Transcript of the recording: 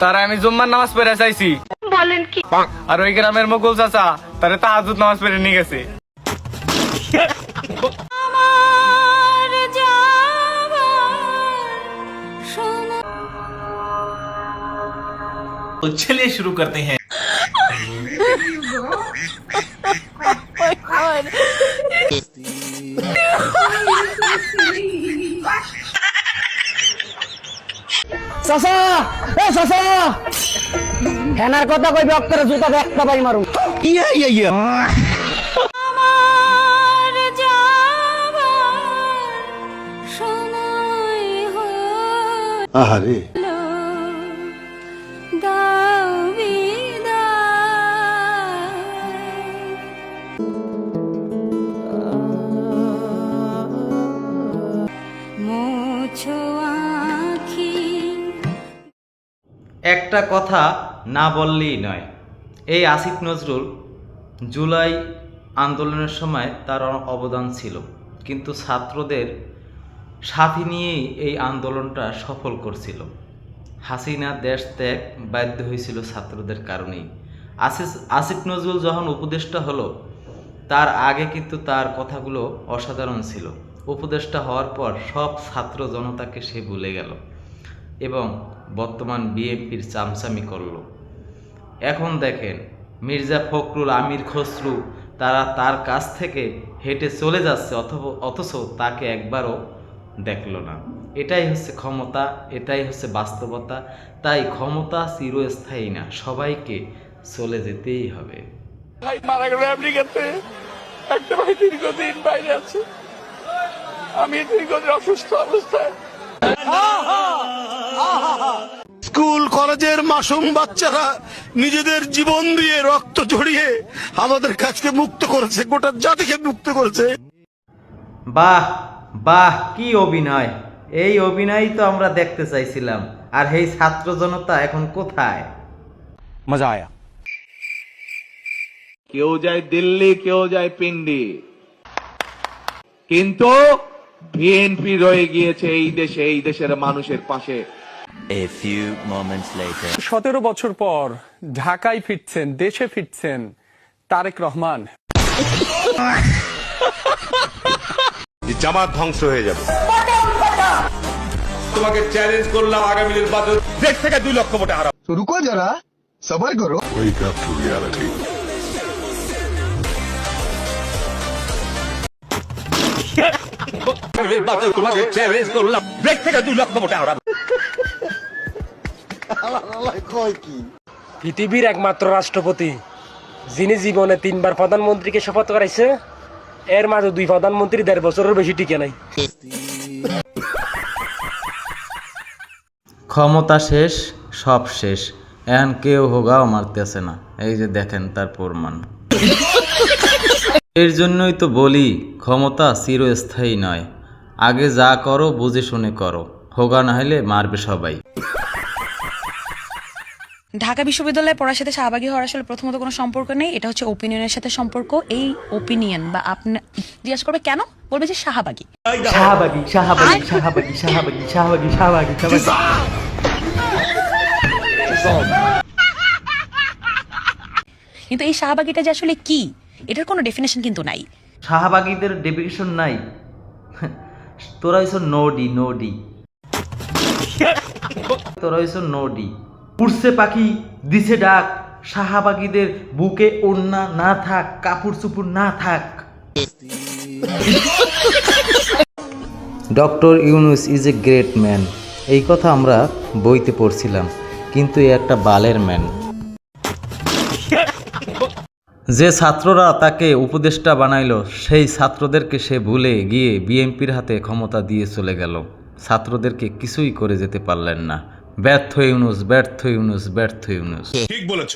তারা আমি জুম্মার নামাজ পড়ে চাইছি বলেন কি আর ওই গ্রামের মুকুল চাচা তারে তাহাজুদ নামাজ পড়ে নিয়ে গেছে আমার যাবার সময় तो चलिए शुरू करते हैं চাচা এ চাচা হেনার কথা কই অক্ষরে জুতা একটা পাই মারুম। ইয়া ইয়া ইয়া। আহারে। একটা কথা না বললেই নয়। এই আসিফ নজরুল জুলাই আন্দোলনের সময় তার অবদান ছিল, কিন্তু ছাত্রদের সাথী নিয়েই এই আন্দোলনটা সফল করছিল। হাসিনা দেশ ত্যাগ বাধ্য হয়েছিল ছাত্রদের কারণেই। আসিফ আসিফ নজরুল যখন উপদেষ্টা হলো, তার আগে কিন্তু তার কথাগুলো অসাধারণ ছিল। উপদেষ্টা হওয়ার পর সব ছাত্র জনতাকে সে ভুলে গেল। বর্তমান বিএনপির চামচামি করল। এখন দেখেন, মির্জা ফখরুল, আমির খসরু, তারা তার কাছ থেকে হেঁটে চলে যাচ্ছে, অথবা, অথচ তাকে একবারও দেখল না। এটাই হচ্ছে ক্ষমতা, এটাই হচ্ছে বাস্তবতা। তাই ক্ষমতা চিরস্থায়ী না, সবাইকে চলে যেতেই হবে। মারা আছে। আমি দীর্ঘদিন অসুস্থ অবস্থায়। স্কুল কলেজের মাসুম বাচ্চারা নিজেদের জীবন দিয়ে রক্ত ঝরিয়ে আমাদের কাছকে মুক্ত করেছে গোটা জাতিকে মুক্ত করেছে। বাহ বাহ কি অভিনয়। এই অভিনয় তো আমরা দেখতে চাইছিলাম। আর এই ছাত্র জনতা এখন কোথায়? মজা আয়া। কেউ যায় দিল্লি কেউ যায় পিন্ডি। কিন্তু বিএনপি রয়ে গিয়েছে এই দেশে এই দেশের মানুষের পাশে. সতেরো বছর পর ঢাকায় ফিরছেন দেশে ফিরছেন তারেক রহমান। জামাত ধ্বংস হয়ে যাবে। তোমাকে চ্যালেঞ্জ করলাম আগামী নির্বাচন। দেশ থেকে দুই লক্ষ ভোটে হারাবো রুকো যারা সবার করো। ওয়েক আপ টু রিয়ালিটি পৃথিবীর একমাত্র রাষ্ট্রপতি যিনি জীবনে তিনবার প্রধানমন্ত্রীকে শপথ করাইছে এর মাঝে দুই প্রধানমন্ত্রী দেড় বছরের বেশি টিকে নাই। ক্ষমতা শেষ সব শেষ। এখন কেউ হোগাও মারতেছে না। এই যে দেখেন তার প্রমাণ। এর জন্যই তো বলি ক্ষমতা চিরস্থায়ী নয়। আগে যা করো বুঝে শুনে করো। হোগা না হলে মারবে সবাই। ঢাকা বিশ্ববিদ্যালয়ে পড়ার সাথে শাহবাগী হওয়ার আসলে প্রথমত কোনো সম্পর্ক নেই এটা হচ্ছে ওপিনিয়নের সাথে সম্পর্ক। এই ওপিনিয়ন বা আপনি জিজ্ঞাসা করবে কেন? বলবে যে শাহবাগী। শাহবাগী শাহবাগী শাহবাগী শাহবাগী শাহবাগী শাহবাগী কিন্তু এই শাহবাগীটা যে আসলে কি? এটার কোনো ডেফিনেশন কিন্তু নাই। শাহবাগীদের ডেফিনেশন নাই। তোরা হইছ নোডি নোডি। তোরা হইছ নোডি। উড়ছে পাখি, দিছে ডাক। শাহবাগীদের বুকে ওন্না না থাক, কাপড় চুপুর না থাক। Doctor Yunus is a great man. এই কথা আমরা বইতে পড়ছিলাম, কিন্তু এ একটা বালের ম্যান। যে ছাত্ররা তাকে উপদেষ্টা বানাইল, সেই ছাত্রদেরকে সে ভুলে গিয়ে বিএনপির হাতে ক্ষমতা দিয়ে চলে গেল। ছাত্রদেরকে কিছুই করে যেতে পারলেন না। ব্যর্থ ইউনুস ব্যর্থ ইউনুস ব্যর্থ ইউনুস। ঠিক বলেছ।